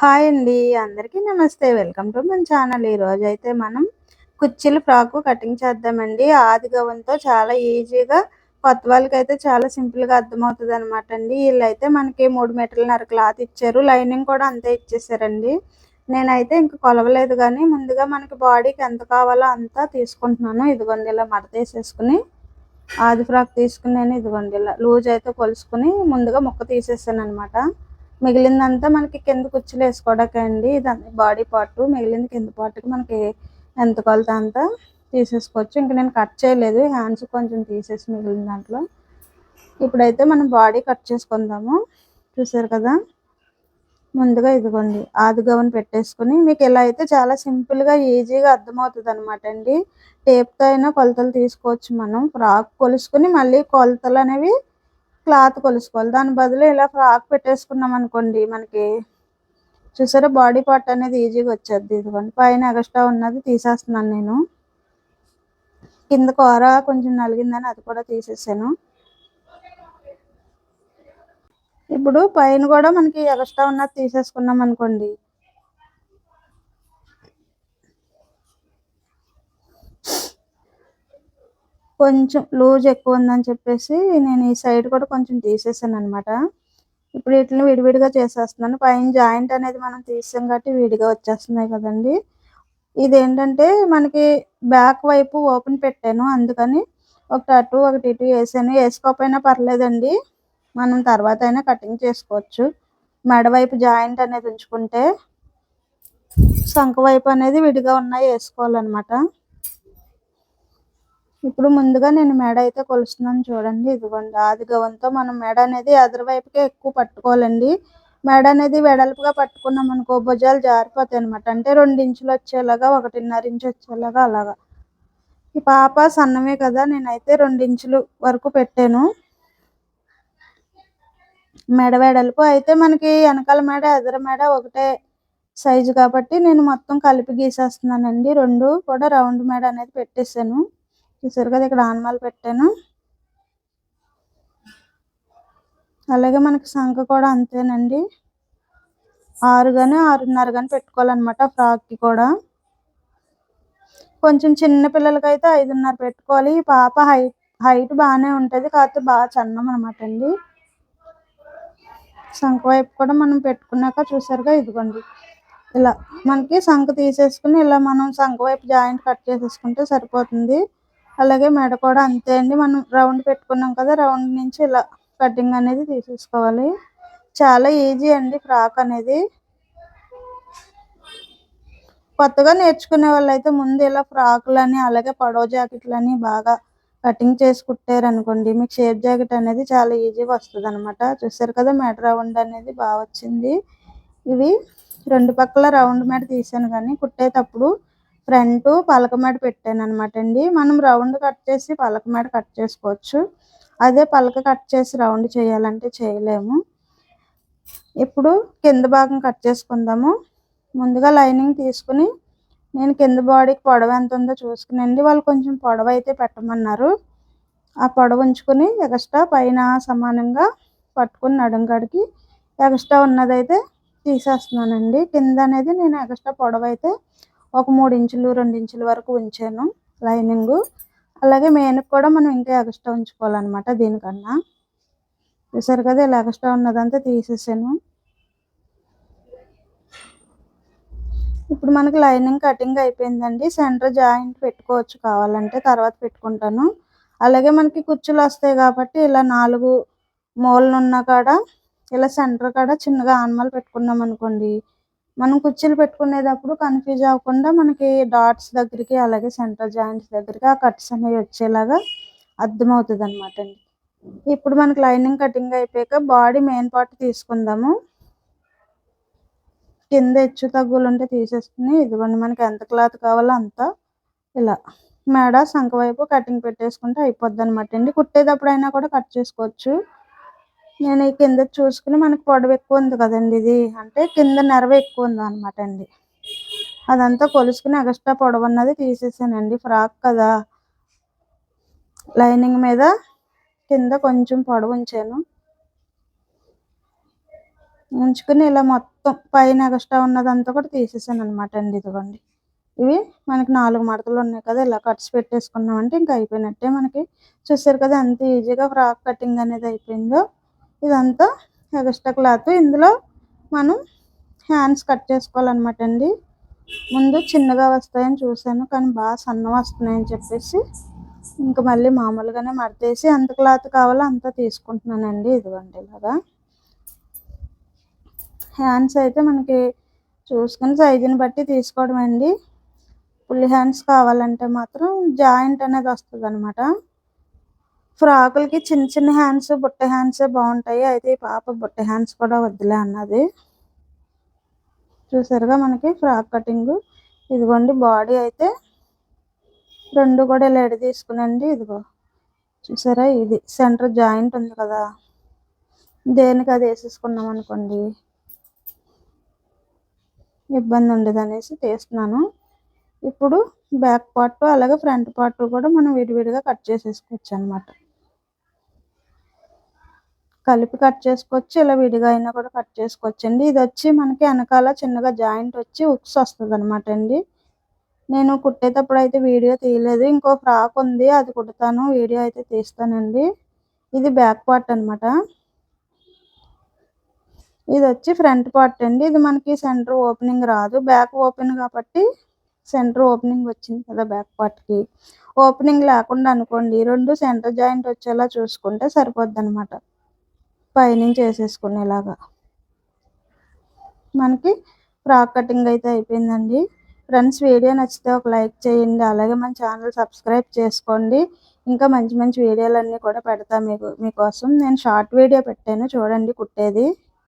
Hi అండి అందరికీ నమస్తే. వెల్కమ్ టు మన ఛానల్. ఈరోజు అయితే మనం కుర్చీలు ఫ్రాక్ కటింగ్ చేద్దామండి. ఆది గవంతో చాలా ఈజీగా కొత్త వాళ్ళకి అయితే చాలా సింపుల్గా అర్థమవుతుంది అనమాట అండి. వీళ్ళైతే మనకి మూడు మీటర్లన్నర క్లాత్ ఇచ్చారు. లైనింగ్ కూడా అంతే ఇచ్చేసారండి. నేనైతే ఇంక కొలవలేదు కానీ ముందుగా మనకి బాడీకి ఎంత కావాలో అంతా తీసుకుంటున్నాను. ఇదిగోండి ఇలా మడత వేసేసుకుని ఆది ఫ్రాక్ తీసుకుని నేను ఇదిగోండి ఇలా లూజ్ అయితే కొలుసుకుని ముందుగా ముక్క తీసేసాను అనమాట మిగిలిందంతా మనకి కింద కుర్చీలు వేసుకోవడానికి అండి. ఇదంతా బాడీ పార్ట్ మిగిలింది కింద పార్ట్కి మనకి ఎంత కొలత అంతా తీసేసుకోవచ్చు. ఇంకా నేను కట్ చేయలేదు. హ్యాండ్స్ కొంచెం తీసేసి మిగిలిన దాంట్లో. ఇప్పుడైతే మనం బాడీ కట్ చేసుకుందాము. చూసారు కదా? ముందుగా ఇదిగోండి. ఆదిగవన్ పెట్టేసుకుని మీకు ఇలా అయితే చాలా సింపుల్గా ఈజీగా అర్థమవుతుంది అనమాట అండి. టేప్తో అయినా కొలతలు తీసుకోవచ్చు మనం. ఫ్రాక్ కొలుసుకుని మళ్ళీ కొలతలు అనేవి క్లాత్ కొలుసుకోవాలి. దాని బదులు ఇలా ఫ్రాక్ పెట్టేసుకున్నాం అనుకోండి మనకి చూసారా బాడీ పార్ట్ అనేది ఈజీగా వచ్చేది. ఇదిగోండి పైన ఎగస్ట్రా ఉన్నది తీసేస్తున్నాను నేను. కింద కూర కొంచెం నలిగిందని అది కూడా తీసేసాను. ఇప్పుడు పైన కూడా మనకి ఎగస్ట్రా ఉన్నది తీసేసుకున్నాం అనుకోండి కొంచెం లూజ్ ఎక్కువ ఉందని చెప్పేసి నేను ఈ సైడ్ కూడా కొంచెం తీసేసాను అనమాట ఇప్పుడు వీటిని విడివిడిగా చేసేస్తున్నాను. పైన జాయింట్ అనేది మనం తీసాం కాబట్టి విడిగా వచ్చేస్తున్నాయి కదండి. ఇది ఏంటంటే మనకి బ్యాక్ వైపు ఓపెన్ పెట్టాను. అందుకని ఒకటి అటు ఒకటి ఇటు వేసాను. వేసుకోకపోయినా పర్లేదండి. మనం తర్వాత అయినా కటింగ్ చేసుకోవచ్చు. మెడవైపు జాయింట్ అనేది ఉంచుకుంటే సంఖ వైపు అనేది విడిగా ఉన్నాయి వేసుకోవాలన్నమాట. ఇప్పుడు ముందుగా నేను మెడ అయితే కొలుస్తున్నాను చూడండి. ఇదిగోండి ఆది గవంతో మనం మెడ అనేది వైపుకే ఎక్కువ పట్టుకోవాలండి. మెడ అనేది వెడల్పుగా పట్టుకున్నాం అనుకో భుజాలు జారిపోతాయి అనమాట అంటే రెండు ఇంచులు వచ్చేలాగా ఒకటిన్నర ఇంచు వచ్చేలాగా అలాగా. ఈ పాప సన్నమే కదా నేనైతే రెండు ఇంచులు వరకు పెట్టాను. మెడ వెడల్పు అయితే మనకి వెనకాల మెడ ఎదర మెడ ఒకటే సైజు కాబట్టి నేను మొత్తం కలిపి గీసేస్తున్నానండి. రెండు కూడా రౌండ్ మెడ అనేది పెట్టేశాను. చూసారు కదా ఇక్కడ ఆనమాలు పెట్టాను. అలాగే మనకి సంఖ కూడా అంతేనండి. ఆరు కానీ ఆరున్నర కానీ పెట్టుకోవాలన్నమాట ఫ్రాక్కి కూడా. కొంచెం చిన్న పిల్లలకైతే ఐదున్నర పెట్టుకోవాలి. పాప హైట్ హైట్ బాగానే ఉంటుంది కాకపోతే బాగా చన్నం అనమాట అండి. సంఖ వైపు కూడా మనం పెట్టుకున్నాక చూసారుగా ఇదిగోండి. ఇలా మనకి సంఖ తీసేసుకుని ఇలా మనం సంఖ వైపు జాయింట్ కట్ చేసేసుకుంటే సరిపోతుంది. అలాగే మెడ కూడా అంతే అండి. మనం రౌండ్ పెట్టుకున్నాం కదా రౌండ్ నుంచి ఇలా కటింగ్ అనేది తీసేసుకోవాలి. చాలా ఈజీ అండి ఫ్రాక్ అనేది. కొత్తగా నేర్చుకునే వాళ్ళు అయితే ముందు ఇలా ఫ్రాకులని అలాగే పొడవ జాకెట్లని బాగా కటింగ్ చేసి కుట్టారనుకోండి మీకు షేప్ జాకెట్ అనేది చాలా ఈజీగా వస్తుంది అనమాట చూసారు కదా మెడ రౌండ్ అనేది బాగా వచ్చింది. ఇవి రెండు పక్కల రౌండ్ మెడ తీసాను కానీ కుట్టేటప్పుడు ఫ్రంట్ పలక పెట్టాను అనమాట అండి. మనం రౌండ్ కట్ చేసి పలక కట్ చేసుకోవచ్చు. అదే పలక కట్ చేసి రౌండ్ చేయాలంటే చేయలేము. ఇప్పుడు కింద భాగం కట్ చేసుకుందాము. ముందుగా లైనింగ్ తీసుకుని నేను కింద బాడీకి పొడవ ఎంత ఉందో చూసుకునండి. వాళ్ళు కొంచెం పొడవ అయితే పెట్టమన్నారు. ఆ పొడవ ఉంచుకుని ఎగస్ట్రా పైన సమానంగా పట్టుకుని నడుంకాడికి ఎగస్ట్రా ఉన్నదైతే తీసేస్తున్నానండి. కింద అనేది నేను ఎక్స్ట్రా పొడవ అయితే ఒక మూడు ఇంచులు రెండు ఇంచుల వరకు ఉంచాను లైనింగ్. అలాగే మేనకు కూడా మనం ఇంకా ఎక్స్ట్రా ఉంచుకోవాలన్నమాట దీనికన్నా. చూసారు కదా ఇలా ఎక్స్ట్రా ఉన్నదంతా తీసేసాను. ఇప్పుడు మనకి లైనింగ్ కటింగ్ అయిపోయిందండి. సెంటర్ జాయింట్ పెట్టుకోవచ్చు కావాలంటే తర్వాత పెట్టుకుంటాను. అలాగే మనకి కుచ్చులు వస్తాయి కాబట్టి ఇలా నాలుగు మూలనున్న కాడ ఇలా సెంటర్ కాడ చిన్నగా ఆనమాలు పెట్టుకున్నాం అనుకోండి మనం కుర్చీలు పెట్టుకునేటప్పుడు కన్ఫ్యూజ్ అవ్వకుండా మనకి డాట్స్ దగ్గరికి అలాగే సెంటర్ జాయింట్స్ దగ్గరికి ఆ కట్స్ అనేవి వచ్చేలాగా అర్థమవుతుంది అనమాట అండి. ఇప్పుడు మనకి లైనింగ్ కటింగ్ అయిపోయాక బాడీ మెయిన్ పార్ట్ తీసుకుందాము. కింద హెచ్చు తగ్గులు ఉంటే తీసేసుకుని ఇదిగోండి మనకి ఎంత క్లాత్ కావాలో అంత ఇలా మేడ సంఖ వైపు కటింగ్ పెట్టేసుకుంటే అయిపోద్ది అనమాట అండి. కుట్టేటప్పుడు అయినా కూడా కట్ చేసుకోవచ్చు. నేను ఈ కింద చూసుకుని మనకి పొడవు ఎక్కువ ఉంది కదండి ఇది. అంటే కింద నెరవ ఎక్కువ ఉంది అనమాట అండి. అదంతా కొలుసుకుని ఎక్స్ట్రా పొడవు అన్నది తీసేసానండి. ఫ్రాక్ కదా. లైనింగ్ మీద కింద కొంచెం పొడవు ఉంచాను. ఉంచుకుని ఇలా మొత్తం పైన ఎక్స్ట్రా ఉన్నదంతా కూడా తీసేసాను అనమాట అండి ఇదిగోండి. ఇవి మనకి నాలుగు మడతలు ఉన్నాయి కదా ఇలా కట్స్ పెట్టేసుకున్నామంటే ఇంకా అయిపోయినట్టే మనకి. చూసారు కదా ఎంత ఈజీగా ఫ్రాక్ కటింగ్ అనేది అయిపోయిందో. ఇదంతా ఎక్స్ట్రా క్లాత్. ఇందులో మనం హ్యాండ్స్ కట్ చేసుకోవాలన్నమాట అండి. ముందు చిన్నగా వస్తాయని చూశాను కానీ బాగా సన్న వస్తున్నాయని చెప్పేసి ఇంకా మళ్ళీ మామూలుగానే మడతేసి ఎంత క్లాత్ కావాలో అంత తీసుకుంటున్నానండి. ఇదిగోండి ఇలాగా. హ్యాండ్స్ అయితే మనకి చూసుకుని సైజుని బట్టి తీసుకోవడం అండి ఫుల్ హ్యాండ్స్ కావాలంటే మాత్రం జాయింట్ అనేది వస్తుంది అనమాట ఫ్రాకులకి చిన్న చిన్న హ్యాండ్స్ బుట్ట హ్యాండ్స్ బాగుంటాయి. అయితే ఈ పాప బుట్ట హ్యాండ్స్ కూడా వద్దులే అన్నది. చూసారుగా మనకి ఫ్రాక్ కటింగ్. ఇదిగోండి బాడీ అయితే రెండు కూడా ఇలా ఎడ తీసుకునండి. ఇదిగో చూసారా? ఇది సెంటర్ జాయింట్ ఉంది కదా. దేనికి అది వేసేసుకున్నాం అనుకోండి. ఇబ్బంది ఉండదు అనేసి తీస్తున్నాను. ఇప్పుడు బ్యాక్ పార్ట్ అలాగే ఫ్రంట్ పార్ట్ కూడా మనం విడివిడిగా కట్ చేసేసుకోవచ్చు అనమాట కలిపి కట్ చేసుకోవచ్చు ఇలా విడిగా అయినా కూడా కట్ చేసుకోవచ్చు అండి ఇది వచ్చి మనకి వెనకాల చిన్నగా జాయింట్ వచ్చి ఉక్స్ వస్తుంది అనమాట అండి. నేను కుట్టేటప్పుడు అయితే వీడియో తీయలేదు. ఇంకో ఫ్రాక్ ఉంది అది కుడతాను వీడియో అయితే తీస్తానండి. ఇది బ్యాక్ పార్ట్ అనమాట ఇది వచ్చి ఫ్రంట్ పార్ట్ అండి. ఇది మనకి సెంటర్ ఓపెనింగ్ రాదు. బ్యాక్ ఓపెన్ కాబట్టి సెంటర్ ఓపెనింగ్ వచ్చింది కదా బ్యాక్ పార్ట్కి ఓపెనింగ్ లేకుండా అనుకోండి రెండు సెంటర్ జాయింట్ వచ్చేలా చూసుకుంటే సరిపోద్ది అనమాట పైనుంచి వేసేసుకునేలాగా. మనకి ఫ్రాక్ కటింగ్ అయితే అయిపోయిందండి. ఫ్రెండ్స్ వీడియో నచ్చితే ఒక లైక్ చేయండి. అలాగే మన ఛానల్ సబ్స్క్రైబ్ చేసుకోండి. ఇంకా మంచి మంచి వీడియోలన్నీ కూడా పెడతా మీకు మీకోసం. నేను షార్ట్ వీడియో పెట్టాను. చూడండి కుట్టేది.